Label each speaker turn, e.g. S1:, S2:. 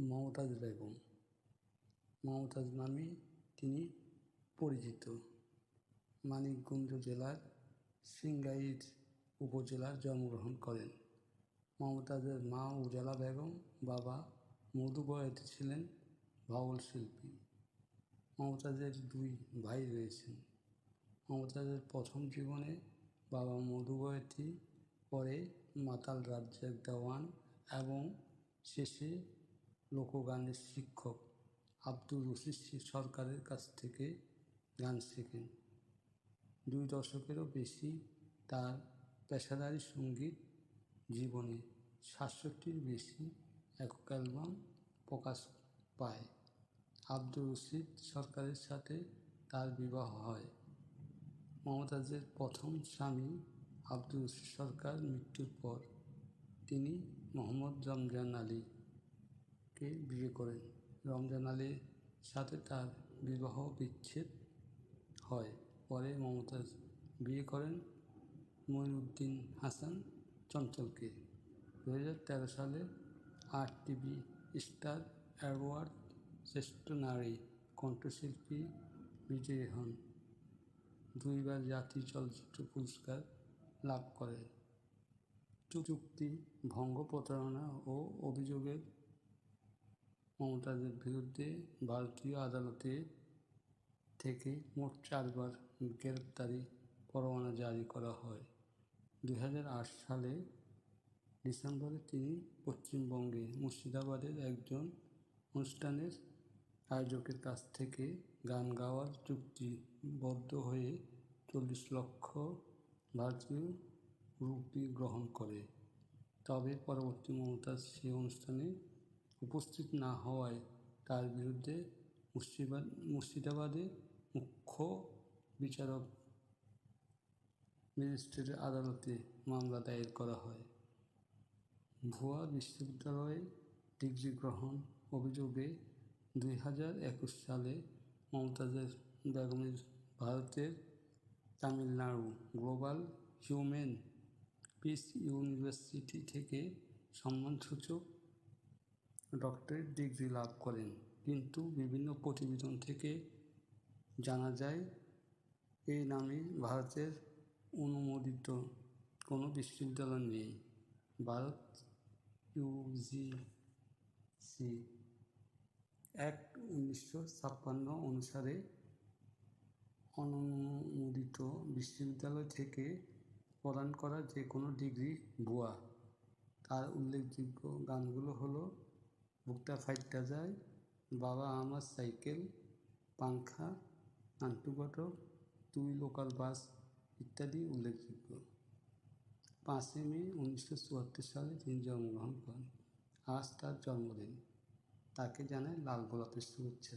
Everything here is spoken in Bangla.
S1: মমতাজ বেগম। মমতাজ নামে তিনি পরিচিত। মানিকগঞ্জ জেলার সিংগাইর উপজেলার জন্মগ্রহণ করেন। মমতাজের মা উজালা বেগম, বাবা মধু বয়াতি ছিলেন বাউল শিল্পী। মমতাজের দুই ভাই রয়েছেন। মমতাজের প্রথম জীবনে বাবা মধু বয়াতি, পরে মাতাল রাজ্যের দেওয়ান এবং শেষে লোকগানের শিক্ষক আব্দুল রশিদ সরকারের কাছ থেকে গান শেখেন। দুই দশকেরও বেশি তার পেশাদারি সংগীত জীবনে সাতষট্টির বেশি একক অ্যালবাম প্রকাশ পায়। আব্দুর রশিদ সরকারের সাথে তার বিবাহ হয়। মমতাজের প্রথম স্বামী আব্দুল সরকার মৃত্যুর পর তিনি মোহাম্মদ রমজান আলীকে বিয়ে করেন। রমজান আলীর সাথে তার বিবাহ বিচ্ছেদ হয়। পরে মমতাজ বিয়ে করেন মঈনুদ্দিন হাসান চঞ্চলকে। দু হাজার তেরো সালে আর টিভি স্টার অ্যাওয়ার্ড শ্রেষ্ঠ নারী কণ্ঠশিল্পী বিজয়ী হন। দুইবার জাতীয় চলচ্চিত্র পুরস্কার লাভ করেন। চুক্তি ভঙ্গ প্রতারণা ও অভিযোগের মমতাজের বিরুদ্ধে ভারতীয় আদালতে থেকে মোট চারবার গ্রেপ্তারি পরোয়ানা জারি করা হয়। দু হাজার আট সালে ডিসেম্বরে তিনি পশ্চিমবঙ্গে মুর্শিদাবাদের একজন অনুষ্ঠানের আয়োজকের কাছ থেকে গান গাওয়ার চুক্তিবদ্ধ হয়ে চল্লিশ লক্ষ ভারতীয় রুপি গ্রহণ করে। তবে পরবর্তী মমতাজ সে অনুষ্ঠানে উপস্থিত না হওয়ায় তার বিরুদ্ধে মুর্শিদাবাদ, মুর্শিদাবাদে মুখ্য বিচারক ম্যাজিস্ট্রেটের আদালতে মামলা দায়ের করা হয়। ভুয়া বিশ্ববিদ্যালয়ে ডিগ্রি গ্রহণ অভিযোগে দুই হাজার একুশ সালে মমতাজের বেগমের ভারতের Tamil Nadu global human peace university থেকে সম্মানসূচক ডক্টরেট ডিগ্রি লাভ করেন। কিন্তু বিভিন্ন প্রতিবেদন থেকে জানা যায় এই নামে ভারতের অনুমোদিত কোনো বিশ্ববিদ্যালয় নেই। ভারত ইউজিসি অ্যাক্ট উনিশশো ছাপ্পান্ন অনুসারে অনুমোদিত বিশ্ববিদ্যালয় থেকে প্রদান করা যে কোনো ডিগ্রি ভুয়া। তার উল্লেখযোগ্য গানগুলো হলো বুকটা ফাইটটা যায়। বাবা আমার সাইকেল, পাংখা আন্টুগটো তুই লোকাল বাস ইত্যাদি উল্লেখযোগ্য। পাঁচই মে উনিশশো চুয়াত্তর সালে তিনি জন্মগ্রহণ করেন। আজ তার জন্মদিন। তাকে জানায় লাল গোলাপের শুভেচ্ছা।